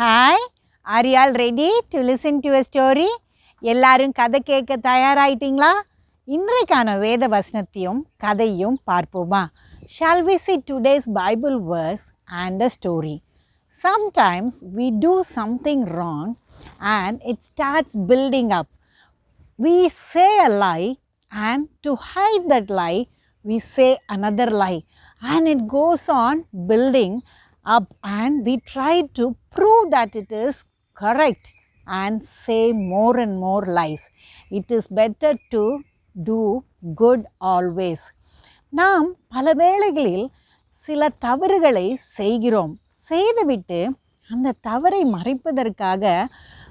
Hi are you all ready to listen to a story எல்லாரும் கதை கேட்க தயாராயிட்டீங்களா இன்றைக்கான வேத வசனத்தையும் கதையும் பார்ப்போமா shall we see today's Bible verse and a story sometimes we do something wrong and it starts building up we say a lie and to hide that lie we say another lie and it goes on building up and we try to prove that it is correct and say more and more lies. It is better to do good always. நாம் பல வேளைகளில் சில தவறுகளை செய்கிறோம். செய்துவிட்டு அந்த தவறை மறைப்பதற்காக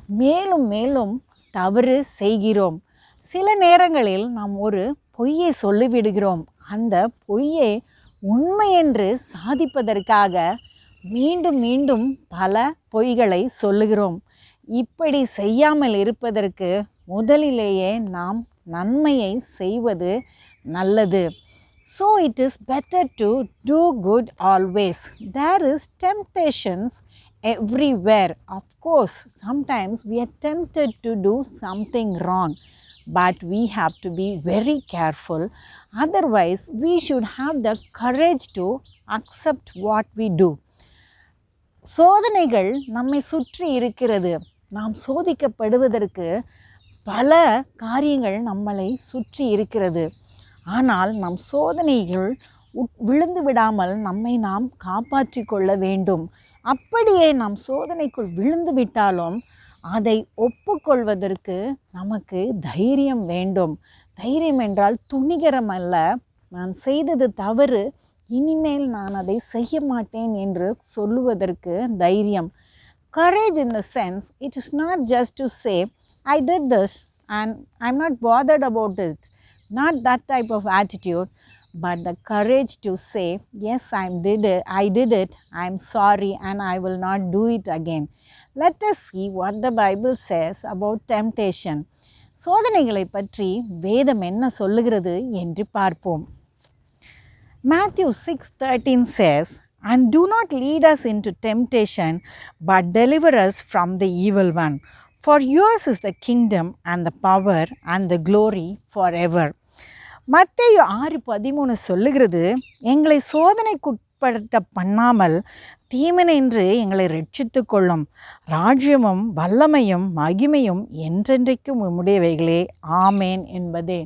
மேலும் மேலும் தவறு செய்கிறோம். சில நேரங்களில் நாம் ஒரு பொய்யை சொல்லிவிடுகிறோம். அந்த பொய்யை உண்மை என்று சாதிப்பதற்காக மீண்டும் மீண்டும் பல பொய்களை சொல்லுகிறோம் இப்படி செய்யாமல் இருப்பதற்கு முதலிலேயே நாம் நன்மையை செய்வது நல்லது so it is better to do good always there is temptations everywhere of course sometimes we are to do something wrong but we have to be very careful otherwise we should have the courage to accept what we do. சோதனைகள் நம்மை சுற்றி இருக்கிறது. நாம் சோதிக்கப்படுவதற்கு பல காரியங்கள் நம்மளை சுற்றி இருக்கிறது. ஆனால் நம் சோதனைகள் உட் விழுந்து விடாமல் நம்மை நாம் காப்பாற்றி கொள்ள வேண்டும். அப்படியே நாம் சோதனைக்குள் விழுந்து விட்டாலும் அதை ஒப்புக்கொள்வதற்கு நமக்கு தைரியம் வேண்டும். தைரியம் என்றால் துணிகரம் அல்ல நான் செய்தது தவறு. இனிமேல் நான் அதை செய்ய மாட்டேன் என்று சொல்லுவதற்கு தைரியம் courage in the sense it is not just to say I did this and I am not bothered about it not that type of attitude but the courage to say yes I am did I did it I am sorry and I will not do it again let us see what the Bible says about temptation சோதனைகளை பற்றி வேதம் என்ன சொல்லுகிறது என்று பார்ப்போம் Matthew 6:13 says, "And do not lead us into temptation, but deliver us from the evil one. For yours is the kingdom and the power and the glory forever." மத்தேயு ஆறு பதிமூணு சொல்லுகிறது எங்களை சோதனைக்குட்படுத்த பண்ணாமல் தீமனின்று எங்களை ரட்சித்து கொள்ளும் ராஜ்யமும் வல்லமையும் மகிமையும் என்றென்றைக்கும் உம்முடையவைகளே ஆமேன் என்பதே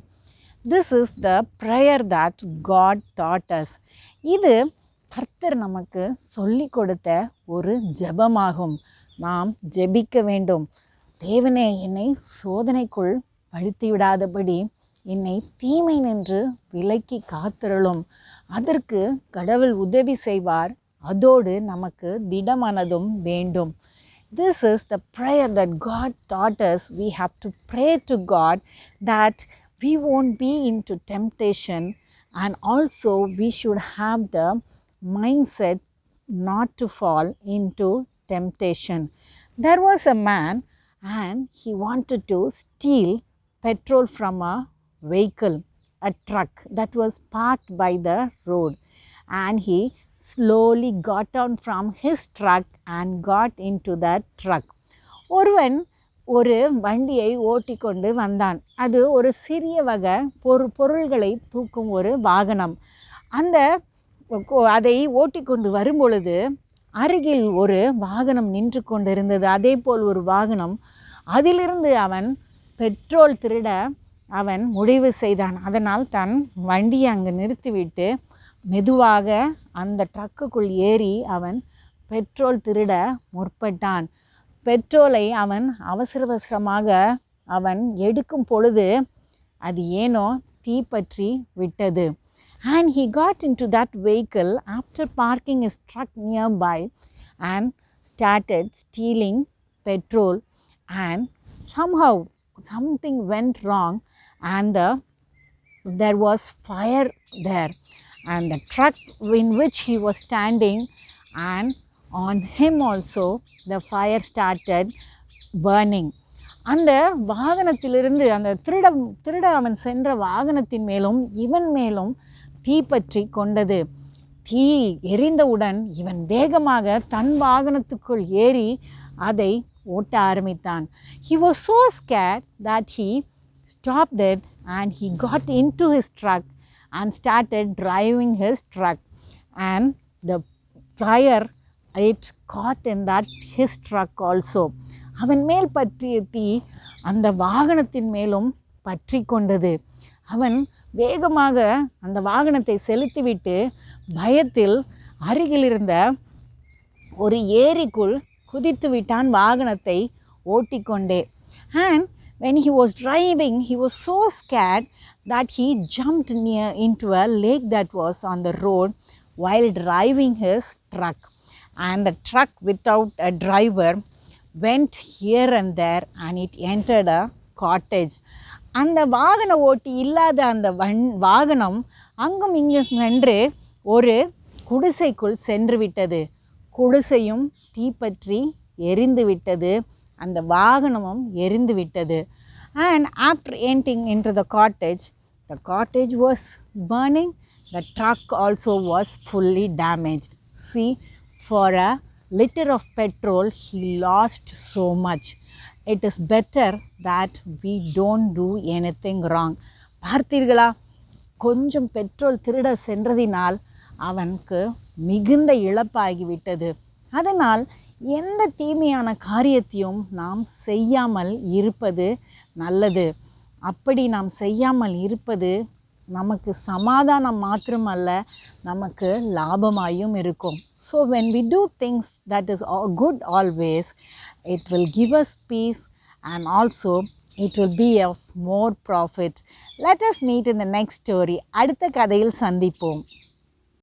this is the prayer that God taught இது கர்த்தர் நமக்கு சொல்லி கொடுத்த ஒரு ஜெபமாகும். நாம் ஜெபிக்க வேண்டும். தேவனே என்னை சோதனைக்குள் படுத்தி விடாதபடி என்னை தீமை நின்று விலக்கி காத்திரளும். அதற்கு கடவுள் உதவி செய்வார். அதோடு நமக்கு திடமனதும் வேண்டும். This is the prayer that God taught we have to pray to God that we won't be into temptation and also we should have the mindset not to fall into temptation. There was a man and he wanted to steal petrol from a vehicle, a truck that was parked by the road. And he slowly got down from his truck and got into that truck. ஒருவன் ஒரு வண்டியை ஓட்டி கொண்டு வந்தான். அது ஒரு சிறிய வகை பொரு பொருள்களை தூக்கும் ஒரு வாகனம். அந்த கொ- அதை வரும் வரும்பொழுது அருகில் ஒரு வாகனம் நின்று கொண்டிருந்தது. அதே போல் ஒரு வாகனம் அதிலிருந்து அவன் பெட்ரோல் திருட அவன் முடிவு செய்தான். அதனால் தன் வண்டியை அங்கு நிறுத்திவிட்டு மெதுவாக அந்த ட்ரக்குக்குள் ஏறி அவன் பெட்ரோல் திருட முற்பட்டான். பெட்ரோலை அவன் அவசர அவசரமாக அவன் எடுக்கும் பொழுது அது ஏனோ தீப்பற்றி விட்டது and he got into that vehicle after parking is truck nearby and started stealing petrol and somehow something went wrong and the there was fire there and the truck in which he was standing and on him also the fire started burning அந்த வாகனத்திலிருந்து அந்த திருட திருட அவன் சென்ற வாகனத்தின் மேலும் இவன் மேலும் தீ பற்றி கொண்டது தீ எரிந்தவுடன் இவன் வேகமாக தன் வாகனத்துக்குள் ஏறி அதை ஓட்ட ஆரம்பித்தான் he was so scare that he stopped and he got into his truck and started driving his truck and the fire it got in that his truck also அவன் மேல் பற்றிய தீ அந்த வாகனத்தின் மேலும் பற்றி கொண்டது அவன் வேகமாக அந்த வாகனத்தை செலுத்திவிட்டு பயத்தில் அருகில் இருந்த ஒரு ஏரிக்குள் குதித்து விட்டான் வாகனத்தை ஓட்டிக்கொண்டே and when he was driving he was so scared that he jumped near into a lake that was on the road while driving his truck. And the truck without a driver went here and there and it entered a cottage. அந்த வாகன ஓட்டி இல்லாத அந்த வன் வாகனம் அங்கும் இங்கும் சென்று ஒரு குடிசைக்குள் சென்று விட்டது. குடிசையும் தீப்பற்றி எரிந்து விட்டது. அந்த வாகனமும் எரிந்து விட்டது. And after ending in the cottage the cottage was burning the truck also was fully damage C for a liter of petrol he lost so much. It is better that we don't do anything wrong. பார்த்தீர்களா? கொஞ்சம் petrol திருட சென்றதினால் அவனுக்கு மிகுந்த இழப்பாகிவிட்டது. அதனால் எந்த தீமையான காரியத்தையும் நாம் செய்யாமல் இருப்பது நல்லது. அப்படி நாம் செய்யாமல் இருப்பது நமக்கு சமாதானம் மாத்திரமல்ல நமக்கு லாபமாயும் இருக்கும். so when we do things that is good always it will give us peace and also it will be of more profit let us meet in the next story அடுத்த கதையில் சந்திப்போம்